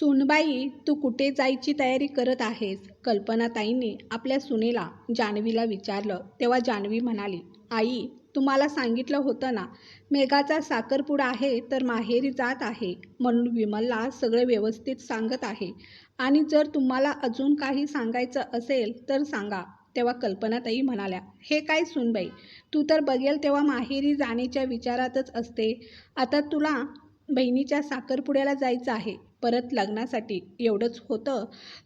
सुनबाई तू कुठे जायची तयारी करत आहेस? कल्पनाताईंनी आपल्या सुनेला जान्हवीला विचारलं. तेव्हा जान्हवी म्हणाली आई तुम्हाला सांगितलं होतं ना मेघाचा साखरपुडा आहे तर माहेरी जात आहे म्हणून विमलला सगळं व्यवस्थित सांगत आहे. आणि जर तुम्हाला अजून काही सांगायचं असेल तर सांगा तेव्हा कल्पनाताई म्हणाल्या हे काय सुनबाई तू तर बघेल तेव्हा माहेरी जाण्याच्या विचारातच असते. आता तुला बहिणीच्या साखरपुड्याला जायचं आहे. परत लग्नासाठी. एवढंच होतं.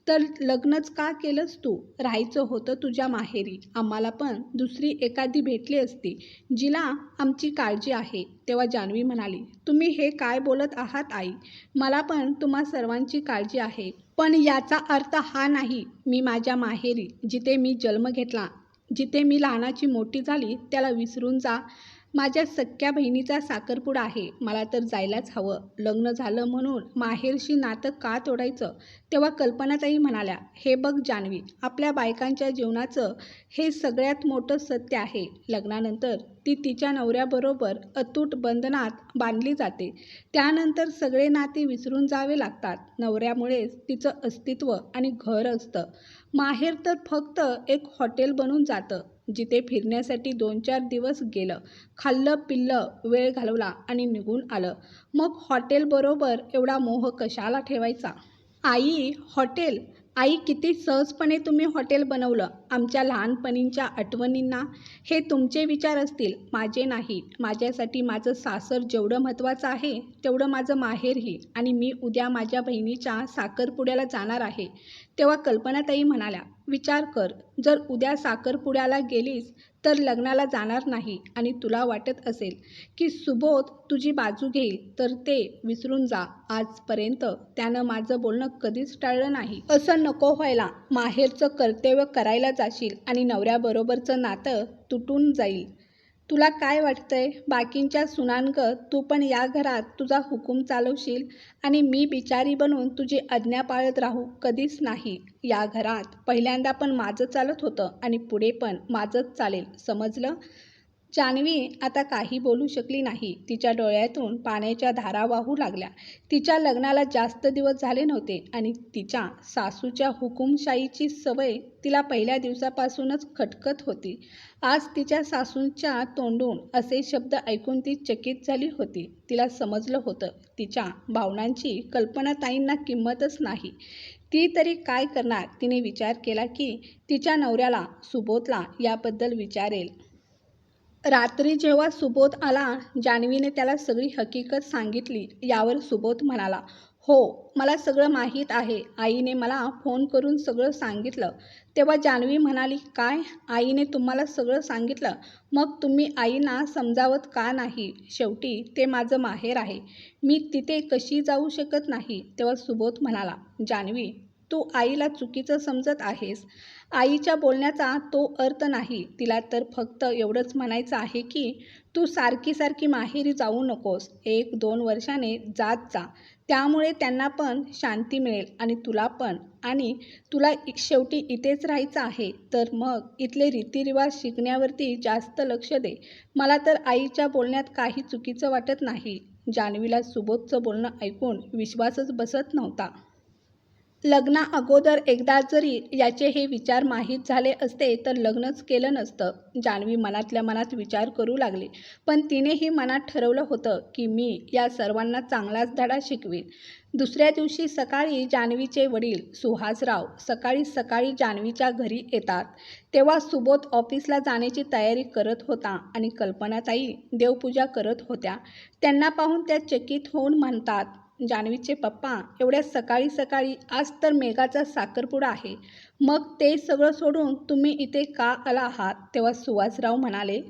तर लग्नच का केलंस तू? राहायचं होतं तुझ्या माहेरी. आम्हाला पण दुसरी एखादी भेटली असती. जिला आमची काळजी आहे. तेव्हा जान्हवी म्हणाली तुम्ही हे काय बोलत आहात आई? मला पण तुम्हा सर्वांची काळजी आहे. पण याचा अर्थ हा नाही. मी माझ्या माहेरी. जिथे मी जन्म घेतला जिथे मी लहानाची मोठी झाली त्याला विसरून जा. माझ्या सख्या बहिणीचा साखरपुडा आहे. मला तर जायलाच हवं. लग्न झालं म्हणून माहेरशी नातं का तोडायचं? तेव्हा कल्पनाताई म्हणाल्या हे बघ जान्हवी आपल्या बायकांच्या जीवनाचं हे सगळ्यात मोठं सत्य आहे. लग्नानंतर ती तिच्या नवऱ्याबरोबर अतूट बंधनात बांधली जाते. त्यानंतर सगळे नाते विसरून जावे लागतात. नवऱ्यामुळेच तिचं अस्तित्व आणि घर असतं. माहेर तर फक्त एक हॉटेल बनून जातं. जिथे फिरण्यासाठी दोन चार दिवस गेलं. खाल्लं पिल्लं वेळ घालवला आणि निघून आलं. मग हॉटेलबरोबर एवढा मोह कशाला ठेवायचा? आई हॉटेल? आई किती सहजपणे तुम्ही हॉटेल बनवलं? आमच्या लहानपणींच्या आठवणींना हे तुमचे विचार असतील. माझे नाही. माझ्यासाठी माझं सासर जेवढं महत्त्वाचं आहे तेवढं माझं माहेरही आणि मी उद्या माझ्या बहिणीच्या साखरपुड्याला जाणार आहे. तेव्हा कल्पनाताई म्हणाल्या विचार कर जर उद्या साखरपुड्याला गेलीस तर लग्नाला जाणार नाही आणि तुला वाटत असेल की सुबोध तुझी बाजू घेईल तर ते विसरून जा. आजपर्यंत त्यानं माझं बोलणं कधीच टाळलं नाही. असं नको व्हायला. माहेरचं कर्तव्य करायला जाशील आणि नवऱ्याबरोबरचं नातं तुटून जाईल. तुला काय वाटतंय? बाकींच्या सुनांगत तू पण या घरात तुझा हुकूम चालवशील आणि मी बिचारी बनून तुझी आज्ञा पाळत राहू कधीच नाही. या घरात पहिल्यांदा पण माझं चालत होतं आणि पुढे पण माझंच चालेल. समजलं? जान्हवी आता काही बोलू शकली नाही. तिच्या डोळ्यातून पाण्याच्या धारा वाहू लागल्या. तिच्या लग्नाला जास्त दिवस झाले नव्हते आणि तिच्या सासूच्या हुकुमशाहीची सवय तिला पहिल्या दिवसापासूनच खटकत होती. आज तिच्या सासूंच्या तोंडून असे शब्द ऐकून ती चकित झाली होती. तिला समजलं होतं तिच्या भावनांची कल्पनाताईंना किंमतच नाही. ती तरी काय करणार? तिने विचार केला की तिच्या नवऱ्याला सुबोधला याबद्दल विचारेल. रात्री जेव्हा सुबोध आला जान्हवीने त्याला सगळी हकीकत सांगितली यावर सुबोध म्हणाला हो मला सगळं माहीत आहे. आईने मला फोन करून सगळं सांगितलं. तेव्हा जान्हवी म्हणाली काय? आईने तुम्हाला सगळं सांगितलं? मग तुम्ही आईना समजावत का नाही? शेवटी ते माझं माहेर आहे. मी तिथे कशी जाऊ शकत नाही? तेव्हा सुबोध म्हणाला जान्हवी तू आईला चुकीचं समजत आहेस. आईच्या बोलण्याचा तो अर्थ नाही. तिला तर फक्त एवढंच म्हणायचं आहे की तू सारखी सारखी माहेरी जाऊ नकोस. एक दोन वर्षाने जात जा. त्यामुळे त्यांना पण शांती मिळेल आणि तुला पण. आणि तुला शेवटी इथेच राहायचं आहे. तर मग इथले रीतिरिवाज शिकण्यावरती जास्त लक्ष दे. मला तर आईच्या बोलण्यात काही चुकीचं वाटत नाही. जान्हवीला सुबोधचं बोलणं ऐकून विश्वासच बसत नव्हता. लग्ना अगोदर एकदा जरी याचे हे विचार माहीत झाले असते तर लग्नच केलं नसतं. जान्हवी मनातल्या मनात विचार करू लागली. पण तिनेही मनात ठरवलं होतं की मी या सर्वांना चांगलाच धडा शिकवीन. दुसऱ्या दिवशी सकाळी जान्हवीचे वडील सुहासराव सकाळी सकाळी जान्हवीच्या घरी येतात. तेव्हा सुबोध ऑफिसला जाण्याची तयारी करत होता आणि कल्पनाताई देवपूजा करत होत्या. त्यांना पाहून त्या चकित होऊन म्हणतात जान्हवीचे पप्पा एवढ्या सकाळी सकाळी आज तर मेघाचा साखरपुडा आहे. मग ते सगळं सोडून तुम्ही इथे का आला आहात? तेव्हा सुहासराव म्हणाले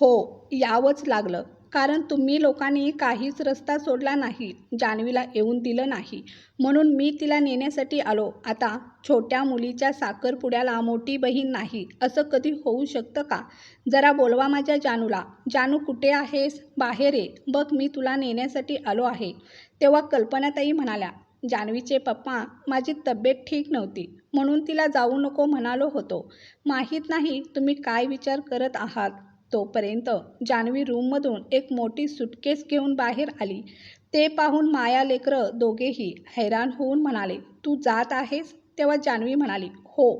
हो यावंच लागलं. कारण तुम्ही लोकांनी काहीच रस्ता सोडला नाही जान्हवीला येऊन दिलं नाही. म्हणून मी तिला नेण्यासाठी आलो. आता छोट्या मुलीच्या साखरपुड्याला मोठी बहीण नाही असं कधी होऊ शकतं का? जरा बोलवा माझ्या जानूला. जानू कुठे आहेस? बाहेर ये. बघ मी तुला नेण्यासाठी आलो आहे. तेव्हा कल्पनाताई म्हणाल्या जान्हवीचे पप्पा माझी तब्येत ठीक नव्हती. म्हणून तिला जाऊ नको म्हणालो होतो. माहीत नाही तुम्ही काय विचार करत आहात. तोपर्यंत जान्हवी रूममधून एक मोठी सुटकेस घेऊन बाहेर आली. ते पाहून माया लेकरं दोघेही हैराण होऊन म्हणाले तू जात आहेस? तेव्हा जान्हवी म्हणाली हो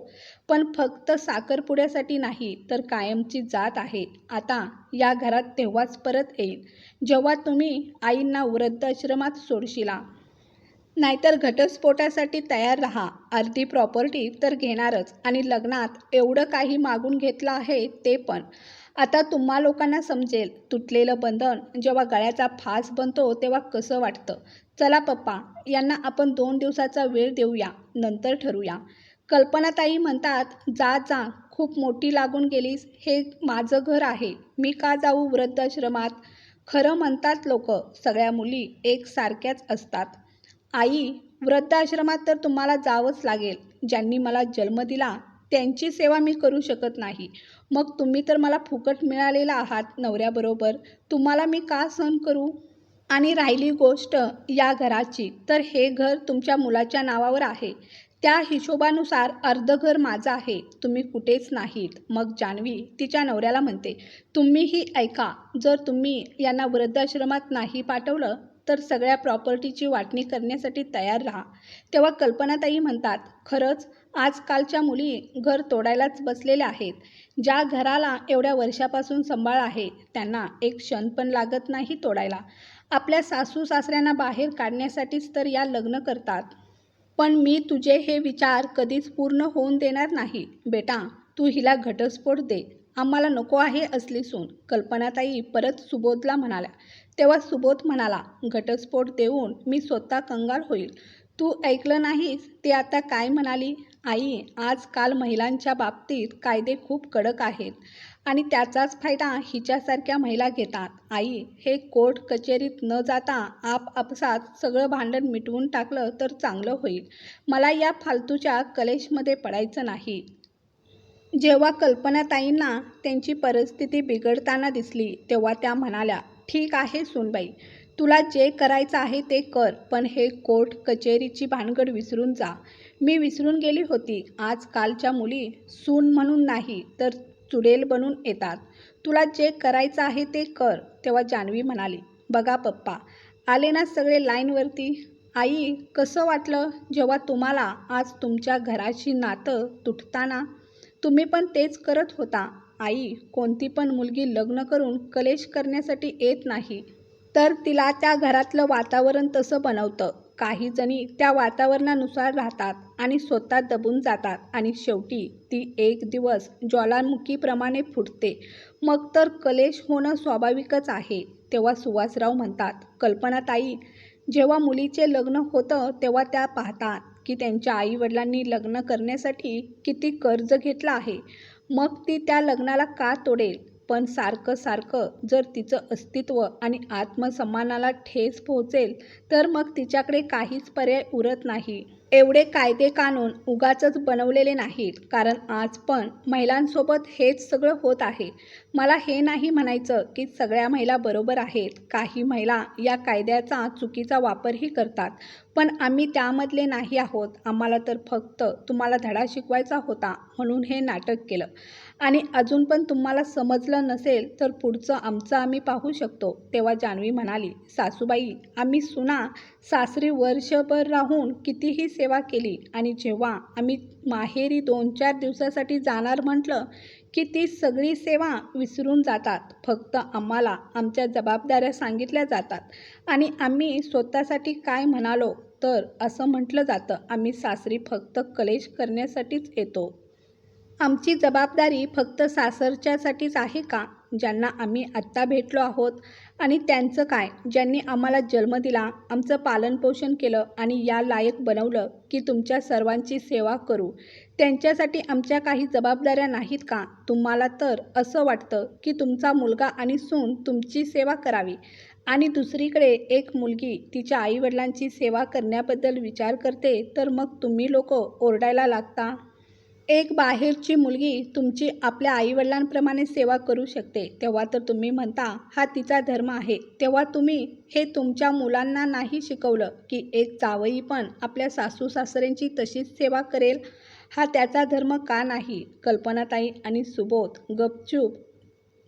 पण फक्त साखरपुड्यासाठी नाही तर कायमची जात आहे. आता या घरात तेव्हाच परत येईल जेव्हा तुम्ही आईंना वृद्धाश्रमात सोडशिला. नाहीतर घटस्फोटासाठी तयार राहा. अर्धी प्रॉपर्टी तर घेणारच आणि लग्नात एवढं काही मागून घेतलं आहे ते पण. आता तुम्हा लोकांना समजेल तुटलेलं बंधन जेव्हा गळ्याचा फास बनतो तेव्हा कसं वाटतं? चला पप्पा यांना आपण दोन दिवसाचा वेळ देऊया नंतर ठरूया कल्पनाताई म्हणतात जा जा खूप मोठी लागून गेलीस हे माझं घर आहे मी का जाऊ वृद्धाश्रमात? खरं म्हणतात लोक सगळ्या मुली एकसारख्याच असतात. आई वृद्धाश्रमात तर तुम्हाला जावंच लागेल ज्यांनी मला जन्म दिला त्यांची सेवा मी करू शकत नाही. मग तुम्ही तर मला फुकट मिळालेला आहात नवऱ्याबरोबर. तुम्हाला मी का सहन करू? आणि राहिली गोष्ट या घराची तर हे घर तुमच्या मुलाच्या नावावर आहे. त्या हिशोबानुसार अर्ध घर माझं आहे. तुम्ही कुठेच नाहीत. मग जान्हवी तिच्या नवऱ्याला म्हणते तुम्हीही ऐका जर तुम्ही यांना वृद्धाश्रमात नाही पाठवलं तर सगळ्या प्रॉपर्टीची वाटणी करण्यासाठी तयार राहा. तेव्हा कल्पनाताई म्हणतात खरंच आजकालच्या मुली घर तोडायलाच बसलेल्या आहेत. ज्या घराला एवढ्या वर्षापासून सांभाळ आहे त्यांना एक क्षण पण लागत नाही तोडायला. आपल्या सासू सासऱ्यांना बाहेर काढण्यासाठीच तर या लग्न करतात. पण मी तुझे हे विचार कधीच पूर्ण होऊन देणार नाही. बेटा तू हिला घटस्फोट दे. आम्हाला नको आहे असली सून. कल्पनाताई परत सुबोधला म्हणाल्या. तेव्हा सुबोध म्हणाला घटस्फोट देऊन मी स्वतः कंगाल होईल. तू ऐकलं नाहीस? ते आता काय म्हणाली? आई आजकाल महिलांच्या बाबतीत कायदे खूप कडक आहेत आणि त्याचाच फायदा हिच्यासारख्या महिला घेतात. आई हे कोर्ट कचेरीत न जाता आपापसात सगळं भांडण मिटवून टाकलं तर चांगलं होईल. मला या फालतूच्या कलेशमध्ये पडायचं नाही. जेव्हा कल्पनाताईंना त्यांची परिस्थिती बिघडताना दिसली तेव्हा त्या म्हणाल्या ठीक आहे सुनबाई तुला जे करायचं आहे ते कर पण हे कोर्ट कचेरीची भानगड विसरून जा. मी विसरून गेली होती. आजकालच्या मुली सून म्हणून नाही तर चुडेल बनून येतात. तुला जे करायचं आहे ते कर तेव्हा जान्हवी म्हणाली. बघा पप्पा आले ना सगळे लाईनवरती? आई कसं वाटलं जेव्हा तुम्हाला आज तुमच्या घराची नातं तुटताना? तुम्ही पण तेच करत होता. आई कोणती पण मुलगी लग्न करून कलेश करण्यासाठी येत नाही. तर तिला त्या घरातलं वातावरण तसं बनवतं. काही जणी त्या वातावरणानुसार राहतात आणि स्वतः दबून जातात. आणि शेवटी ती एक दिवस ज्वालामुखीप्रमाणे फुटते. मग तर कलेश होणं स्वाभाविकच आहे तेव्हा सुवासराव म्हणतात कल्पनाताई जेव्हा मुलीचे लग्न होतं तेव्हा त्या पाहतात की त्यांच्या आईवडिलांनी लग्न करण्यासाठी किती कर्ज घेतलं आहे. मग ती त्या लग्नाला का तोडेल? पण सारखं सारखं जर तिचं अस्तित्व आणि आत्मसन्मानाला ठेस पोहोचेल तर मग तिच्याकडे काहीच पर्याय उरत नाही. एवढे कायदे कानून उगाचच बनवलेले नाहीत कारण आज पण महिलांसोबत हेच सगळं होत आहे. मला हे नाही म्हणायचं की सगळ्या महिला बरोबर आहेत. काही महिला या कायद्याचा चुकीचा वापरही करतात. पण आम्ही त्यामधले नाही आहोत. आम्हाला तर फक्त तुम्हाला धडा शिकवायचा होता म्हणून हे नाटक केलं. आणि अजून पण तुम्हाला समजलं नसेल तर पुढचं आमचं आम्ही पाहू शकतो तेव्हा जान्हवी म्हणाली सासूबाई आम्ही सुना सासरी वर्षभर राहून कितीही सेवा केली आणि जेव्हा आम्ही माहेरी दोन चार दिवसासाठी जाणार म्हटलं की ती सगळी सेवा विसरून जातात फक्त आम्हाला आमच्या जबाबदाऱ्या सांगितल्या जातात आणि आम्ही स्वतःसाठी काय म्हणालो तर असं म्हटलं जातं आम्ही सासरी फक्त कलेश करण्यासाठीच येतो. आमची जबाबदारी फक्त सासरच्यासाठीच आहे का? ज्यांना आम्ही आत्ता भेटलो आहोत. आणि त्यांचं काय? ज्यांनी आम्हाला जन्म दिला आमचं पालनपोषण केलं आणि या लायक बनवलं की तुमच्या सर्वांची सेवा करू. त्यांच्यासाठी आमच्या काही जबाबदाऱ्या नाहीत का? तुम्हाला तर असं वाटतं की तुमचा मुलगा आणि सून तुमची सेवा करावी. आणि दुसरीकडे एक मुलगी तिच्या आईवडिलांची सेवा करण्याबद्दल विचार करते तर मग तुम्ही लोक ओरडायला लागता? एक बाहेरची मुलगी तुमची आपल्या आईवडिलांप्रमाणे सेवा करू शकते. तेव्हा तर तुम्ही म्हणता हा तिचा धर्म आहे. तेव्हा तुम्ही हे तुमच्या मुलांना नाही शिकवलं की एक जावई पण आपल्या सासू सासऱ्यांची तशीच सेवा करेल? हा त्याचा धर्म का नाही? कल्पनाताई आणि सुबोध गपचूप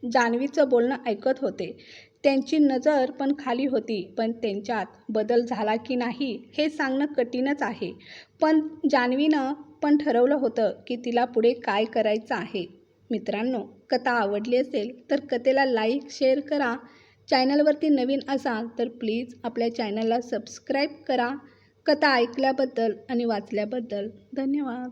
जान्हवीचं बोलणं ऐकत होते. त्यांची नजर पण खाली होती पण त्यांच्यात बदल झाला की नाही हे सांगणं कठीणच आहे. पण जान्हवीनं पण ठरवलं होतं की तिला पुढे काय करायचं आहे. मित्रांनो कथा आवडली असेल तर कथेला लाईक शेअर करा. चॅनलवरती नवीन असाल तर प्लीज आपल्या चॅनलला सबस्क्राईब करा. कथा ऐकल्याबद्दल आणि वाचल्याबद्दल धन्यवाद.